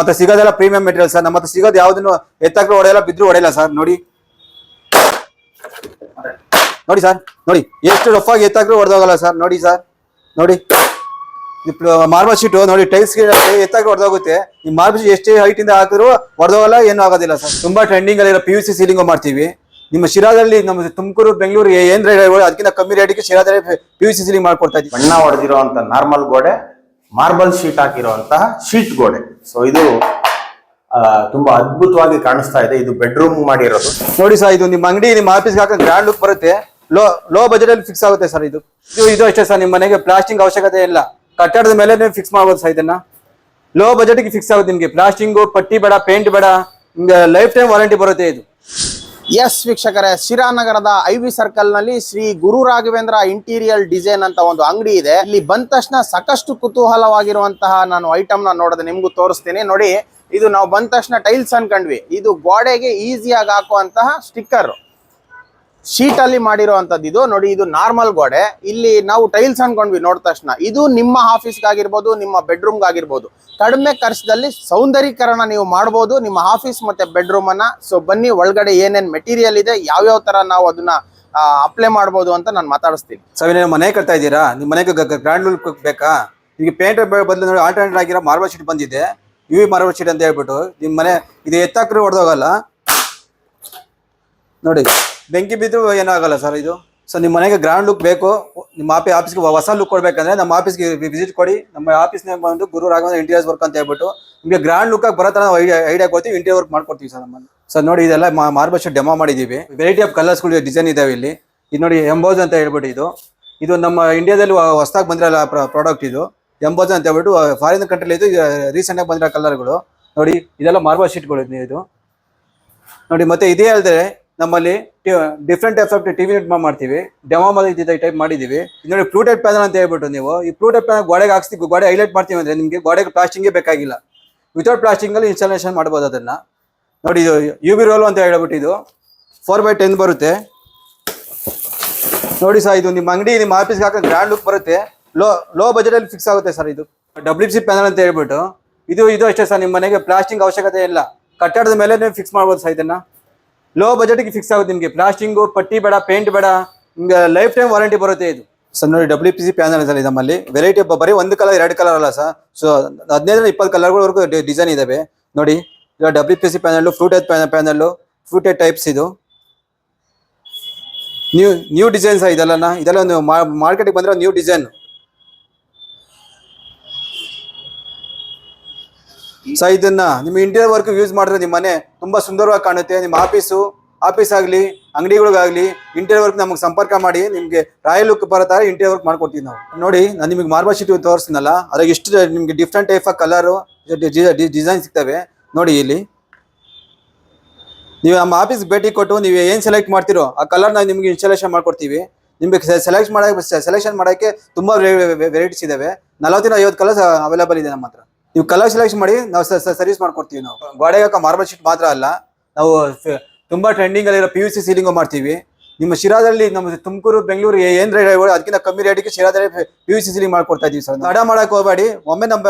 ಹತ್ರ ಸಿಗೋದೆಲ್ಲ premium material sir ನಮ್ಮ ಹತ್ರ ಸಿಗೋದು ಯಾವ್ದನ್ನು ಎತ್ತಾಕ್ರು ಹೊಡೆಯಲ್ಲ, ಬಿದ್ರು ಹೊಡೆಯಲ್ಲ ಸರ್ ನೋಡಿ. ನೋಡಿ ಸರ್ ನೋಡಿ, ಎಷ್ಟು ರಫ್ ಆಗಿ ಎತ್ತಾಕ್ರು ಹೊಡೆದೋಗಲ್ಲ ಸರ್ ನೋಡಿ ಸರ್ ನೋಡಿ. ಮಾರ್ಬಲ್ ಶೀಟು ನೋಡಿ ಟೈಲ್ಸ್ ಎತ್ತಾಗಿ ಹೊಡೆದೋಗುತ್ತೆ. ಈ ಮಾರ್ಬಲ್ ಶೀಟ್ ಎಷ್ಟೇ ಹೈಟ್ ಇಂದ ಹಾಕಿದ್ರು ಹೊಡೆದೋಗಲ್ಲ, ಏನು ಆಗೋದಿಲ್ಲ ಸರ್ ತುಂಬಾ ಟ್ರೆಂಡಿಂಗ್ ಅಲ್ಲಿರೋ ಪಿ ಯು ಸಿ ಸೀಲಿಂಗ್ ಮಾಡ್ತೀವಿ. ನಿಮ್ಮ ಶಿರಾದಲ್ಲಿ, ನಮ್ಮ ತುಮಕೂರು, ಬೆಂಗಳೂರು ಏನ್ ರೇಟ್ ಅದಕ್ಕಿಂತ ಕಮ್ಮಿ ರೇಟಿಗೆ ಶಿರಾದಲ್ಲಿ ಪಿ ಯು ಸಿ ಸೀಲಿಂಗ್ ಮಾಡ್ಕೊಡ್ತಾ ಇದ್ದೀವಿ. ಬಣ್ಣ ಹೊಡೆದಿರುವಂತ ನಾರ್ಮಲ್ ಗೋಡೆ ಮಾರ್ಬಲ್ ಶೀಟ್ ಹಾಕಿರುವಂತಹ ಶೀಟ್ ಗೋಡೆ. ಸೊ ಇದು ತುಂಬಾ ಅದ್ಭುತವಾಗಿ ಕಾಣಿಸ್ತಾ ಇದೆ. ಇದು ಬೆಡ್ರೂಮ್ ಮಾಡಿರೋದು. ನೋಡಿ ಸರ್, ಇದು ನಿಮ್ಮ ಅಂಗಡಿ, ನಿಮ್ಮ ಆಫೀಸ್ಗೆ ಹಾಕೋ ಗ್ರ್ಯಾಂಡ್ ಲುಕ್ ಬರುತ್ತೆ. ಲೋ ಲೋ ಬಜೆಟ್ ಅಲ್ಲಿ ಫಿಕ್ಸ್ ಆಗುತ್ತೆ ಸರ್ ಇದು. ಇದು ಇದು ಅಷ್ಟೇ ಸರ್, ನಿಮ್ಮ ಮನೆಗೆ ಪ್ಲಾಸ್ಟಿಂಗ್ ಅವಶ್ಯಕತೆ ಇಲ್ಲ. ಕಟ್ಟಡದ ಮೇಲೆ ನೀವು ಫಿಕ್ಸ್ ಮಾಡಬಹುದು ಸರ್ ಇದನ್ನ. ಲೋ ಬಜೆಟ್ಗೆ ಫಿಕ್ಸ್ ಆಗುತ್ತೆ ನಿಮಗೆ. ಪ್ಲಾಸ್ಟಿಂಗು ಪಟ್ಟಿ ಬೇಡ ಪೇಂಟ್ ಬೇಡ, ನಿಮ್ಗೆ ಲೈಫ್ ಟೈಮ್ ವಾರಂಟಿ ಬರುತ್ತೆ ಇದು. ಎಸ್ ವೀಕ್ಷಕರೇ ಶಿರಾನಗರದ ಐ ವಿ ಸರ್ಕಲ್ನಲ್ಲಿ ಶ್ರೀ ಗುರು ರಾಘವೇಂದ್ರ ಇಂಟೀರಿಯಲ್ ಡಿಸೈನ್ ಅಂತ ಒಂದು ಅಂಗಡಿ ಇದೆ. ಇಲ್ಲಿ ಬಂದ ತಕ್ಷಣ ಸಾಕಷ್ಟು ಕುತೂಹಲವಾಗಿರುವಂತಹ ನಾನು ಐಟಮ್ನ ನೋಡಿದೆ ನಿಮ್ಗೂ ತೋರಿಸ್ತೀನಿ. ನೋಡಿ, ಇದು ನಾವು ಬಂದ ತಕ್ಷಣ ಟೈಲ್ಸ್ ಅನ್ಕೊಂಡ್ವಿ. ಇದು ಗೋಡೆಗೆ ಈಸಿಯಾಗಿ ಹಾಕುವಂತಹ ಸ್ಟಿಕ್ಕರ್. ಶೀಟ್ ಅಲ್ಲಿ ಮಾಡಿರುವಂತದ್ದು ಇದು. ನೋಡಿ, ಇದು ನಾರ್ಮಲ್ ಗೋಡೆ. ಇಲ್ಲಿ ನಾವು ಟೈಲ್ಸ್ ಅನ್ಕೊಂಡ್ವಿ ನೋಡಿದ ತಕ್ಷಣ. ಇದು ನಿಮ್ಮ ಆಫೀಸ್ಗಾಗಿರ್ಬೋದು, ನಿಮ್ಮ ಬೆಡ್ರೂಮ್ಗೆ ಆಗಿರ್ಬೋದು ಕಡಿಮೆ ಖರ್ಚದಲ್ಲಿ ಸೌಂದರ್ಯೀಕರಣ ನೀವು ಮಾಡ್ಬೋದು, ನಿಮ್ಮ ಆಫೀಸ್ ಮತ್ತೆ ಬೆಡ್ರೂಮ್ ಅನ್ನ ಸೊ ಬನ್ನಿ, ಒಳಗಡೆ ಏನೇನ್ ಮೆಟೀರಿಯಲ್ ಇದೆ, ಯಾವ್ಯಾವ ತರ ನಾವು ಅದನ್ನ ಅಪ್ಲೈ ಮಾಡ್ಬೋದು ಅಂತ ನಾನು ಮಾತಾಡಿಸ್ತೀನಿ. ಸರ್ ನೀವು ಮನೆ ಕಟ್ತಾ ಇದ್ದೀರಾ? ನಿಮ್ಮ ಮನೆಗೆ ಗ್ರ್ಯಾಂಡ್ ಲುಕ್ ಬೇಕಾ? ಈಗ ಪೇಂಟ್ ಬದಲು ನೋಡಿ ಆಲ್ಟರ್ನೇಟ್ ಆಗಿರೋ ಮಾರ್ಬಲ್ ಶೀಟ್ ಬಂದಿದೆ. ಯು ವಿ ಮಾರ್ಬಲ್ ಶೀಟ್ ಅಂತ ಹೇಳ್ಬಿಟ್ಟು. ನಿಮ್ ಮನೆ, ಇದು ಎತ್ತಾಕ್ರೆ ಹೊಡೆದೋಗಲ್ಲ. ನೋಡಿ. ಬೆಂಕಿ ಬಿದ್ದು ಏನಾಗಲ್ಲ ಸರ್ ಇದು? ಸೊ ನಿಮ್ಮ ಮನೆಗೆ ಗ್ರ್ಯಾಂಡ್ ಲುಕ್ ಬೇಕು. ನಿಮ್ಮ ಆಫಿ, ಆಫೀಸ್ಗೆ ಹೊಸ ಲುಕ್ ಕೊಡಬೇಕಂದ್ರೆ ನಮ್ಮ ಆಫೀಸ್ಗೆ ವಿಸಿಟ್ ಕೊಡಿ. ನಮ್ಮ ಆಫೀಸ್ನಾಗ ಬಂದು ಗುರು ರಾಘವೇಂದ್ರ ಇಂಟೀರಿಯರ್ಸ್ ವರ್ಕ್ ಅಂತ ಹೇಳ್ಬಿಟ್ಟು ನಿಮಗೆ ಗ್ರ್ಯಾಂಡ್ ಲುಕ್ ಆಗಿ ಬರೋ ಥರ ಐಡಿಯಾ ಕೊಡ್ತೀವಿ. ಇಂಟೀರಿಯರ್ ವರ್ಕ್ ಮಾಡ್ಕೊಡ್ತೀವಿ ಸರ್ ನಮ್ಮನ್ನು ಸರ್ ನೋಡಿ ಇದೆಲ್ಲ ಮಾರ್ಬಲ್ ಶೀಟ್ ಡೆಮೋ ಮಾಡಿದ್ದೀವಿ. ವೆರೈಟಿ ಆಫ್ ಕಲರ್ಸ್ಗಳು ಡಿಸೈನ್ ಇದಾವೆ ಇಲ್ಲಿ. ಇದು ನೋಡಿ ಎಂಬೋಸ್ ಅಂತ ಹೇಳ್ಬಿಟ್ಟು ಇದು. ಇದು ನಮ್ಮ ಇಂಡಿಯಾದಲ್ಲಿ ಹೊಸದಾಗಿ ಬಂದಿರಲ್ಲ ಪ್ರಾಡಕ್ಟ್ ಇದು. ಎಂಬೋಸ್ ಅಂತ ಹೇಳ್ಬಿಟ್ಟು ಫಾರಿನ್ ಕಂಟ್ರಿಲಿ ಇದು ರೀಸೆಂಟಾಗಿ ಬಂದಿರೋ ಕಲರ್ಗಳು ನೋಡಿ, ಇದೆಲ್ಲ ಮಾರ್ಬಲ್ ಶೀಟ್ಗಳು ಇದು. ನೋಡಿ, ಮತ್ತೆ ಇದೇ ಅಲ್ಲದೆ ನಮ್ಮಲ್ಲಿ different types of TV net ಮಾಡ್ತೀವಿ. ಡೆಮೋ ಮಾಡಿ ಟೈಪ್ ಮಾಡಿದೀವಿ. ನೋಡಿ ಟೈಪ್ ಪ್ಯಾನಲ್ ಅಂತ ಹೇಳ್ಬಿಟ್ಟು ನೀವು. ಈ ಫ್ಲೂಟೆಡ್ ಪ್ಯಾನಲ್ ಗೋಡೆಗೆ ಹಾಕ್ಸಿ ಗೋಡೆ ಹೈಲೈಟ್ ಮಾಡ್ತೀವಿ ಅಂದರೆ ನಿಮಗೆ ಗೋಡೆಗೆ ಪ್ಲಾಸ್ಟಿಂಗೇ ಬೇಕಾಗಿಲ್ಲ. ವಿತೌಟ್ ಪ್ಲಾಸ್ಟಿಂಗ್ ಅಲ್ಲಿ ಇನ್ಸ್ಟಾಲೇಷನ್ ಮಾಡ್ಬೋದು ಅದನ್ನ. ನೋಡಿ ಇದು ಯು ಬಿ ರೋಲ್ ಅಂತ ಹೇಳ್ಬಿಟ್ಟು ಇದು. ಫೋರ್ ಬೈ ಟೆನ್ ಬರುತ್ತೆ. ನೋಡಿ ಸರ್ ಇದು ನಿಮ್ಮ ಅಂಗಡಿ ನಿಮ್ಮ ಆಫೀಸ್ಗೆ ಹಾಕೋ ಗ್ರ್ಯಾಂಡ್ ಲುಕ್ ಬರುತ್ತೆ. ಲೋ ಲೋ ಬಜೆಟ್ ಅಲ್ಲಿ ಫಿಕ್ಸ್ ಆಗುತ್ತೆ ಸರ್ ಇದು. ಡಬ್ಲ್ಯೂ ಸಿ ಪ್ಯಾನಲ್ ಅಂತ ಹೇಳ್ಬಿಟ್ಟು. ಇದು ಇದು ಅಷ್ಟೇ ಸರ್ ನಿಮ್ಮ ಮನೆಗೆ ಪ್ಲಾಸ್ಟಿಂಗ್ ಅವಶ್ಯಕತೆ ಇಲ್ಲ. ಕಟ್ಟಡದ ಮೇಲೆ ನೀವು ಫಿಕ್ಸ್ ಮಾಡ್ಬೋದು ಸರ್ ಇದನ್ನ. ಲೋ ಬಜೆಟ್ಗೆ ಫಿಕ್ಸ್ ಆಗುತ್ತೆ ನಿಮಗೆ. ಪ್ಲಾಸ್ಟಿಂಗು ಪಟ್ಟಿ ಬೇಡ ಪೇಂಟ್ ಬೇಡ, ನಿಮ್ಗೆ ಲೈಫ್ ಟೈಮ್ ವಾರಂಟಿ ಬರುತ್ತೆ ಇದು. ಸರ್ ನೋಡಿ W P C panel sir ನಮ್ಮಲ್ಲಿ. ವೆರೈಟಿ ಬರೀ ಒಂದು ಕಲರ್ ಎರಡು ಕಲರ್ ಅಲ್ಲ ಸರ್ ಸೊ ಹದಿನೈದರಿಂದ ಇಪ್ಪತ್ತು ಕಲರ್ಗಳವರೆಗೂ ಡಿಸೈನ್ ಇದಾವೆ. ನೋಡಿ ಇದು W P C panel panel Ed types ಇದು. ನ್ಯೂ ನ್ಯೂ ಡಿಸೈನ್ಸ್ ಇದೆಲ್ಲ ಇದೆಲ್ಲ ಮಾರ್ಕೆಟಿಗೆ ಬಂದ್ರೆ ನ್ಯೂ ಡಿಸೈನ್ ಸೊ ಇದನ್ನ ನಿಮ್ಮ ಇಂಟೀರಿಯರ್ ವರ್ಕ್ ಯೂಸ್ ಮಾಡಿದ್ರೆ ನಿಮ್ಮ ಮನೆ ತುಂಬಾ ಸುಂದರವಾಗಿ ಕಾಣುತ್ತೆ. ನಿಮ್ಮ ಆಫೀಸು ಆಫೀಸ್ ಆಗಲಿ, ಅಂಗಡಿಗಳಿಗಾಗಲಿ ಇಂಟೀರಿಯರ್ ವರ್ಕ್ ನಮಗೆ ಸಂಪರ್ಕ ಮಾಡಿ, ನಿಮಗೆ ರಾಯಲ್ ಲುಕ್ ಬರೋ ಥರ ಇಂಟೀರಿಯರ್ ವರ್ಕ್ ಮಾಡ್ಕೊಡ್ತೀವಿ ನಾವು. ನೋಡಿ, ನಾನು ನಿಮಗೆ ಮಾರ್ಬಲ್ ಶೀಟ್ ತೋರಿಸ್ತೀನಲ್ಲ, ಅದ್ರಾಗ ಇಷ್ಟು ನಿಮಗೆ different type of colour design ಸಿಗ್ತವೆ. ನೋಡಿ ಇಲ್ಲಿ. ನೀವು ನಮ್ಮ ಆಫೀಸ್ಗೆ ಭೇಟಿ ಕೊಟ್ಟು ನೀವು ಏನು ಸೆಲೆಕ್ಟ್ ಮಾಡ್ತೀರೋ, ಆ ಕಲರ್ ನಾವು ನಿಮಗೆ ಇನ್ಸ್ಟಾಲೇಷನ್ ಮಾಡ್ಕೊಡ್ತೀವಿ. ನಿಮಗೆ ಸೆಲೆಕ್ಟ್ ಮಾಡೋಕೆ ಸೆಲೆಕ್ಷನ್ ಮಾಡೋಕ್ಕೆ ತುಂಬ ವೆರೈಟೀಸ್ ಇದಾವೆ. ನಲವತ್ತಿನ ಐವತ್ತು ಕಲರ್ಸ್ ಅವೈಲೇಬಲ್ ಇದೆ ನಮ್ಮ ಹತ್ರ. ನೀವು ಕಲರ್ ಸೆಲೆಕ್ಷನ್ ಮಾಡಿ ನಾವು ಸರ್ವಿಸ್ ಮಾಡ್ಕೊಡ್ತೀವಿ ನಾವು. ಗೋಡೆಗೆ ಹಾಕೋ ಮಾರ್ಬಲ್ ಶೀಟ್ ಮಾತ್ರ ಅಲ್ಲ, ನಾವು ತುಂಬಾ ಟ್ರೆಂಡಿಂಗ್ ಅಲ್ಲಿರೋ ಪಿ ಯು ಸಿ ಸೀಲಿಂಗು ಮಾಡ್ತೀವಿ. ನಿಮ್ಮ ಶಿರಾದಲ್ಲಿ ನಮ್ಮ ತುಮಕೂರು, ಬೆಂಗಳೂರು ಏನ್ ರೇಟ್ ಅದಕ್ಕಿಂತ ಕಮ್ಮಿ ರೇಟಿಗೆ ಶಿರಾದಲ್ಲಿ ಪಿ ಯು ಸಿ ಸೀಲಿಂಗ್ ಮಾಡ್ಕೊಡ್ತಾ ಇದೀವಿ ಸರ್ ತಡ ಮಾಡಕ್ಕೆ ಹೋಗಬೇಡಿ, ಒಮ್ಮೆ ನಮ್ಮ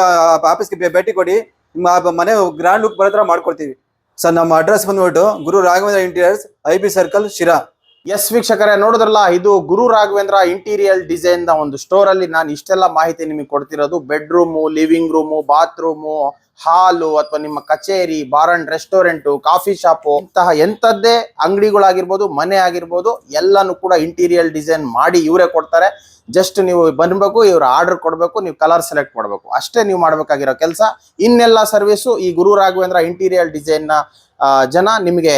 ಆಫೀಸ್ಗೆ ಭೇಟಿ ಕೊಡಿ, ನಿಮ್ಮ ಮನೆ ಗ್ರ್ಯಾಂಡ್ ಲುಕ್ ಬರೋ ಥರ ಮಾಡ್ಕೊಡ್ತೀವಿ. ಸರ್, ನಮ್ಮ ಅಡ್ರೆಸ್ ಬಂದ್ಬಿಟ್ಟು ಗುರು ರಾಘವೇಂದ್ರ ಇಂಟೀರಿಯರ್ಸ್ ಐ ಸರ್ಕಲ್ ಶಿರಾ. ಎಸ್ ವೀಕ್ಷಕರೇ ನೋಡಿದ್ರಲ್ಲ ಇದು ಗುರು ರಾಘವೇಂದ್ರ ಇಂಟೀರಿಯಲ್ ಡಿಸೈನ್ನ ಒಂದು ಸ್ಟೋರ್ ಅಲ್ಲಿ ನಾನು ಇಷ್ಟೆಲ್ಲ ಮಾಹಿತಿ ನಿಮಗೆ ಕೊಡ್ತಿರೋದು. Bedroom living room bathroom hall ಅಥವಾ ನಿಮ್ಮ ಕಚೇರಿ bar and restaurant coffee shop ಇಂತಹ ಎಂತದ್ದೇ ಅಂಗಡಿಗಳಾಗಿರ್ಬೋದು ಮನೆ ಆಗಿರ್ಬೋದು ಎಲ್ಲಾನು ಕೂಡ ಇಂಟೀರಿಯಲ್ ಡಿಸೈನ್ ಮಾಡಿ ಇವರೇ ಕೊಡ್ತಾರೆ. ಜಸ್ಟ್ ನೀವು ಬಂದ್ಬೇಕು ಇವ್ರ ಆರ್ಡರ್ ಕೊಡಬೇಕು ನೀವು ಕಲರ್ ಸೆಲೆಕ್ಟ್ ಮಾಡಬೇಕು. ಅಷ್ಟೇ ನೀವು ಮಾಡಬೇಕಾಗಿರೋ ಕೆಲಸ. ಇನ್ನೆಲ್ಲ ಸರ್ವಿಸು ಈ ಗುರು ರಾಘವೇಂದ್ರ ಇಂಟೀರಿಯರ್ ಡಿಸೈನ್ನ ಆ, ಜನ ನಿಮಗೆ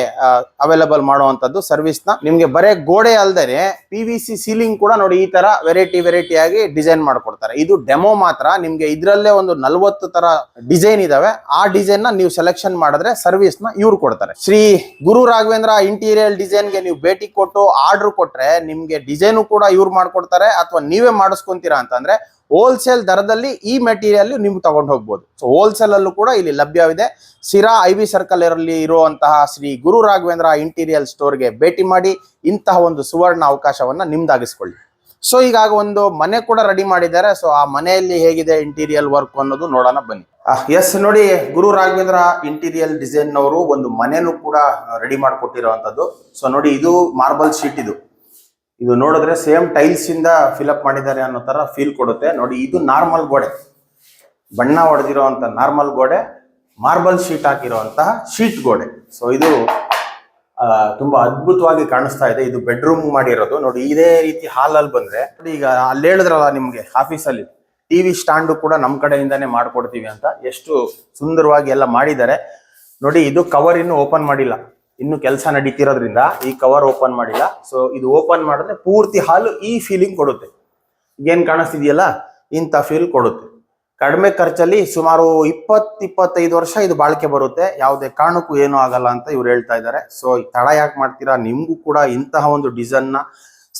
ಅವೈಲಬಲ್ ಮಾಡುವಂಥದ್ದು ಸರ್ವಿಸ್ನ ನಿಮಗೆ ಬರೇ ಗೋಡೆ ಅಲ್ದೇನೆ ಪಿ ವಿ ಸಿ ಸೀಲಿಂಗ್ ಕೂಡ ನೋಡಿ ಈ ತರ ವೆರೈಟಿ ವೆರೈಟಿ ಆಗಿ ಡಿಸೈನ್ ಮಾಡ್ಕೊಡ್ತಾರೆ. ಇದು ಡೆಮೋ ಮಾತ್ರ, ನಿಮ್ಗೆ ಇದ್ರಲ್ಲೇ ಒಂದು ನಲ್ವತ್ತು ತರ ಡಿಸೈನ್ ಇದಾವೆ. ಆ ಡಿಸೈನ್ನ ನೀವು ಸೆಲೆಕ್ಷನ್ ಮಾಡಿದ್ರೆ ಸರ್ವಿಸ್ ಇವ್ರು ಕೊಡ್ತಾರೆ. ಶ್ರೀ ಗುರು ರಾಘವೇಂದ್ರ ಇಂಟೀರಿಯರ್ ಡಿಸೈನ್ಗೆ ನೀವು ಭೇಟಿ ಕೊಟ್ಟು ಆರ್ಡರ್ ಕೊಟ್ರೆ ನಿಮ್ಗೆ ಡಿಸೈನು ಕೂಡ ಇವ್ರು ಮಾಡ್ಕೊಡ್ತಾರೆ, ಅಥವಾ ನೀವೇ ಮಾಡಿಸ್ಕೊಂತೀರಾ ಅಂತಂದ್ರೆ ಹೋಲ್ಸೇಲ್ ದರದಲ್ಲಿ ಈ ಮೆಟೀರಿಯಲ್ ನೀವು ತಗೊಂಡು ಹೋಗ್ಬೋದು. ಸೊ ಹೋಲ್ಸೇಲ್ ಅಲ್ಲೂ ಕೂಡ ಇಲ್ಲಿ ಲಭ್ಯವಿದೆ. ಸಿರಾ ಐ ವಿ ಸರ್ಕಲ್ ಇರಲಿ, ಇರುವಂತಹ ಶ್ರೀ ಗುರು ರಾಘವೇಂದ್ರ ಇಂಟೀರಿಯಲ್ ಸ್ಟೋರ್ಗೆ ಭೇಟಿ ಮಾಡಿ ಇಂತಹ ಒಂದು ಸುವರ್ಣ ಅವಕಾಶವನ್ನ ನಿಮ್ದಾಗಿಸ್ಕೊಳ್ಳಿ. ಸೊ ಈಗಾಗ ಒಂದು ಮನೆ ಕೂಡ ರೆಡಿ ಮಾಡಿದ್ದಾರೆ. ಸೊ ಆ ಮನೆಯಲ್ಲಿ ಹೇಗಿದೆ ಇಂಟೀರಿಯಲ್ ವರ್ಕ್ ಅನ್ನೋದು ನೋಡೋಣ ಬನ್ನಿ. ಎಸ್ ನೋಡಿ, ಗುರು ರಾಘವೇಂದ್ರ ಇಂಟೀರಿಯಲ್ ಡಿಸೈನ್ ಅವರು ಒಂದು ಮನೆನೂ ಕೂಡ ರೆಡಿ ಮಾಡಿಕೊಟ್ಟಿರುವಂತದ್ದು ಸೊ ನೋಡಿ, ಇದು ಮಾರ್ಬಲ್ ಶೀಟ್ ಇದು. ಇದು ನೋಡಿದ್ರೆ ಸೇಮ್ ಟೈಲ್ಸ್ ಇಂದ ಫಿಲಪ್ ಮಾಡಿದ್ದಾರೆ ಅನ್ನೋ ತರ ಫೀಲ್ ಕೊಡುತ್ತೆ. ನೋಡಿ, ಇದು ನಾರ್ಮಲ್ ಗೋಡೆ. ಬಣ್ಣ ಹೊಡೆದಿರೋ ನಾರ್ಮಲ್ ಗೋಡೆ ಮಾರ್ಬಲ್ ಶೀಟ್ ಹಾಕಿರುವಂತಹ ಶೀಟ್ ಗೋಡೆ. ಸೊ ಇದು ತುಂಬಾ ಅದ್ಭುತವಾಗಿ ಕಾಣಿಸ್ತಾ ಇದೆ. ಇದು ಬೆಡ್ರೂಮ್ ಮಾಡಿರೋದು. ನೋಡಿ, ಇದೇ ರೀತಿ ಹಾಲ್ ಅಲ್ಲಿ ಬಂದ್ರೆ ಈಗ ಅಲ್ಲಿ ಹೇಳಿದ್ರಲ್ಲ ನಿಮ್ಗೆ ಆಫೀಸಲ್ಲಿ ಟಿವಿ ಸ್ಟ್ಯಾಂಡು ಕೂಡ ನಮ್ ಕಡೆಯಿಂದಾನೇ ಮಾಡ್ಕೊಡ್ತೀವಿ ಅಂತ. ಎಷ್ಟು ಸುಂದರವಾಗಿ ಎಲ್ಲ ಮಾಡಿದ್ದಾರೆ. ನೋಡಿ, ಇದು ಕವರ್ ಇನ್ನು ಓಪನ್ ಮಾಡಿಲ್ಲ. ಇನ್ನು ಕೆಲಸ ನಡೀತಿರೋದ್ರಿಂದ ಈ ಕವರ್ ಓಪನ್ ಮಾಡಿಲ್ಲ. ಸೊ ಇದು ಓಪನ್ ಮಾಡಿದ್ರೆ ಪೂರ್ತಿ ಹಾಲು ಈ ಫೀಲಿಂಗ್ ಕೊಡುತ್ತೆ. ಏನ್ ಕಾಣಿಸ್ತಿದೆಯಲ್ಲ? ಇಂಥ ಫೀಲ್ ಕೊಡುತ್ತೆ. ಕಡಿಮೆ ಖರ್ಚಲ್ಲಿ ಸುಮಾರು ಇಪ್ಪತ್ ಇಪ್ಪತ್ತೈದು ವರ್ಷ ಇದು ಬಾಳಿಕೆ ಬರುತ್ತೆ. ಯಾವುದೇ ಕಾರಣಕ್ಕೂ ಏನೂ ಆಗಲ್ಲ ಅಂತ ಇವ್ರು ಹೇಳ್ತಾ ಇದ್ದಾರೆ. ಸೊ ತಡ ಯಾಕೆ ಮಾಡ್ತೀರಾ? ನಿಮಗೂ ಕೂಡ ಇಂತಹ ಒಂದು ಡಿಸೈನ್ನ,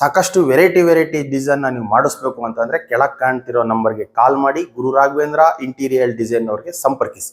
ಸಾಕಷ್ಟು ವೆರೈಟಿ ವೆರೈಟಿ ಡಿಸೈನ್ನ ನೀವು ಮಾಡಿಸ್ಬೇಕು ಅಂತಂದ್ರೆ ಕೆಳಗೆ ಕಾಣ್ತಿರೋ ನಂಬರ್ಗೆ ಕಾಲ್ ಮಾಡಿ. ಗುರು ರಾಘವೇಂದ್ರ ಇಂಟೀರಿಯರ್ ಡಿಸೈನ್ ಅವ್ರಿಗೆ ಸಂಪರ್ಕಿಸಿ.